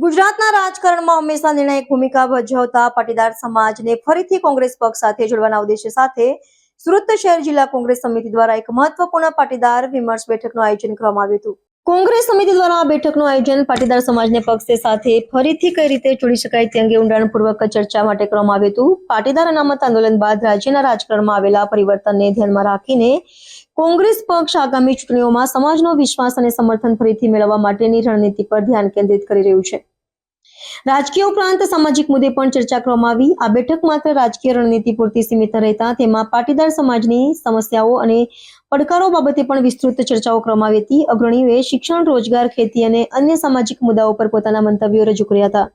ગુજરાતના રાજકારણમાં હંમેશા નિર્ણાયક ભૂમિકા ભજવતા પાટીદાર સમાજને ફરીથી કોંગ્રેસ પક્ષ સાથે જોડવાના ઉદ્દેશ્ય સાથે સુરત શહેર જિલ્લા કોંગ્રેસ સમિતિ દ્વારા એક મહત્વપૂર્ણ પાટીદાર વિમર્શ બેઠકનું આયોજન કરવામાં આવ્યું હતું. કોંગ્રેસ સમિતિ દ્વારા આ બેઠકનું આયોજન પાટીદાર સમાજને પક્ષે સાથે ફરીથી કઈ રીતે જોડી શકાય તે અંગે ઊંડાણપૂર્વક ચર્ચા માટે કરવામાં આવ્યું હતું. પાટીદાર અનામત આંદોલન બાદ રાજ્યના રાજકારણમાં આવેલા પરિવર્તનને ધ્યાનમાં રાખીને કોંગ્રેસ પક્ષ આગામી ચૂંટણીઓમાં સમાજનો વિશ્વાસ અને સમર્થન ફરીથી મેળવવા માટેની રણનીતિ પર ધ્યાન કેન્દ્રિત કરી રહ્યું છે. રાજકીય ઉપરાંત સામાજિક મુદ્દે પણ ચર્ચા કરવામાં આવી. આ બેઠક માત્ર રાજકીય રણનીતિ પૂરતી સીમિત રહેતા, તેમાં પાટીદાર સમાજની સમસ્યાઓ અને પડકારો બાબતે પણ વિસ્તૃત ચર્ચાઓ કરવામાં આવી હતી. અગ્રણીઓએ શિક્ષણ, રોજગાર, ખેતી અને અન્ય સામાજિક મુદ્દાઓ પર પોતાના મંતવ્યો રજૂ કર્યા હતા.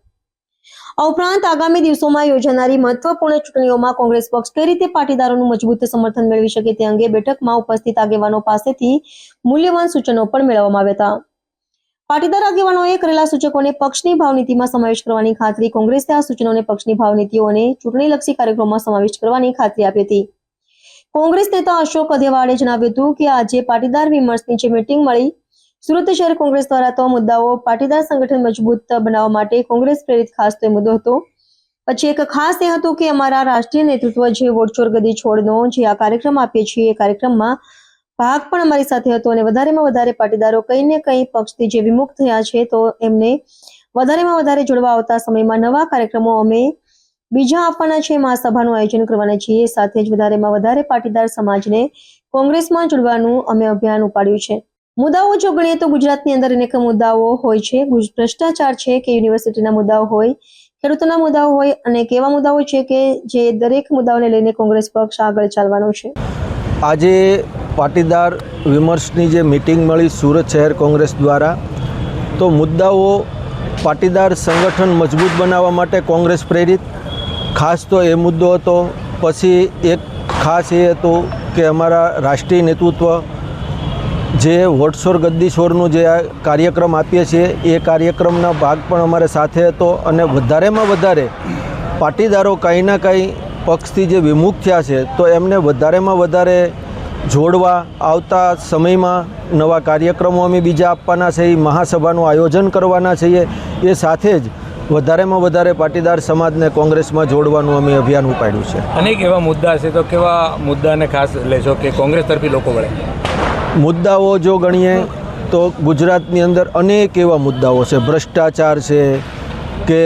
આ ઉપરાંત આગામી દિવસોમાં યોજાનારી મહત્વપૂર્ણ ચૂંટણીઓમાં કોંગ્રેસ પક્ષ કઈ રીતે પાટીદારોનું મજબૂત સમર્થન મેળવી શકે તે અંગે બેઠકમાં ઉપસ્થિત આગેવાનો પાસેથી મૂલ્યવાન સૂચનો પણ મેળવવામાં આવ્યા હતા. પાટીદાર આગેવાનોએ કરેલા સૂચકોને પક્ષની ભાવનીતિમાં સમાવેશ કરવાની ખાતરી કોંગ્રેસે આ સૂચનોને પક્ષની ભાવનીતિઓને ચૂંટણીલક્ષી કાર્યક્રમમાં સમાવિષ્ટ કરવાની ખાતરી આપી હતી. કોંગ્રેસ નેતા અશોક અધેવાડે જણાવ્યું હતું કે આજે પાટીદાર વિમર્શની જે મીટિંગ મળી. સુરત શહેર કોંગ્રેસ દ્વારા તો મુદ્દાઓ પાટીદાર સંગઠન મજબૂત બનાવવા માટે કોંગ્રેસ પ્રેરિત ખાસ તો મુદ્દો હતો. પછી એક ખાસ એ હતું કે અમારા રાષ્ટ્રીય નેતૃત્વ જે વોટચોર ગદી છોડનો જે આ કાર્યક્રમ આપીએ છીએ એ કાર્યક્રમમાં ભાગ પણ અમારી સાથે હતો અને વધારેમાં વધારે પાટીદારો કંઈ ને કંઈ પક્ષથી જે વિમુખ થયા છે, તો એમને વધારેમાં વધારે જોડવા આવતા સમયમાં નવા કાર્યક્રમો અમે બીજા આપવાના છે મહાસભાનું આયોજન કરવાના છીએ. સાથે જ વધારેમાં વધારે પાટીદાર સમાજને કોંગ્રેસમાં જોડવાનું અમે અભિયાન ઉપાડ્યું છે. મુદ્દાઓ જો ગણીએ તો ગુજરાતની અંદર અનેક મુદ્દાઓ હોય છે. ભ્રષ્ટાચાર છે કે યુનિવર્સિટીના મુદ્દાઓ હોય, ખેડૂતોના મુદ્દાઓ હોય અને કેવા મુદ્દાઓ છે કે જે દરેક મુદ્દાઓને લઈને કોંગ્રેસ પક્ષ આગળ ચાલવાનો છે. આજે પાટીદાર વિમર્શની જે મિટિંગ મળી સુરત શહેર કોંગ્રેસ દ્વારા, તો મુદ્દાઓ પાટીદાર સંગઠન મજબૂત બનાવવા માટે કોંગ્રેસ પ્રેરિત. ખાસ તો એ મુદ્દો હતો, પછી એક ખાસ એ હતું કે અમારા રાષ્ટ્રીય નેતૃત્વ જે વોટસોર ગદ્દી છોડનું જે આ કાર્યક્રમ આપીએ છીએ, એ કાર્યક્રમના ભાગ પણ અમારે સાથે હતો અને વધારેમાં વધારે પાટીદારો કંઈ ના કંઈ પક્ષથી જે વિમુખ થયા છે, તો એમને વધારેમાં વધારે જોડવા આવતા સમયમાં નવા કાર્યક્રમો અમે બીજા આપવાના છે એ મહાસભાનું આયોજન કરવાના છીએ એ સાથે જ વધારેમાં વધારે પાટીદાર સમાજને કોંગ્રેસમાં જોડવાનું અમે અભિયાન ઉપાડ્યું છે. અનેક એવા મુદ્દા છે તો કેવા મુદ્દાને ખાસ લેશો કે કોંગ્રેસ તરફી લોકો વળે? મુદ્દાઓ જો ગણીએ તો ગુજરાતની અંદર અનેક એવા મુદ્દાઓ છે ભ્રષ્ટાચાર છે કે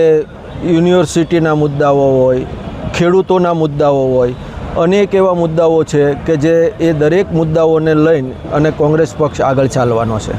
યુનિવર્સિટીના મુદ્દાઓ હોય ખેડૂતોના મુદ્દાઓ હોય અનેક એવા મુદ્દાઓ છે કે જે એ દરેક મુદ્દાઓને લઈને અને કોંગ્રેસ પક્ષ આગળ ચાલવાનો છે.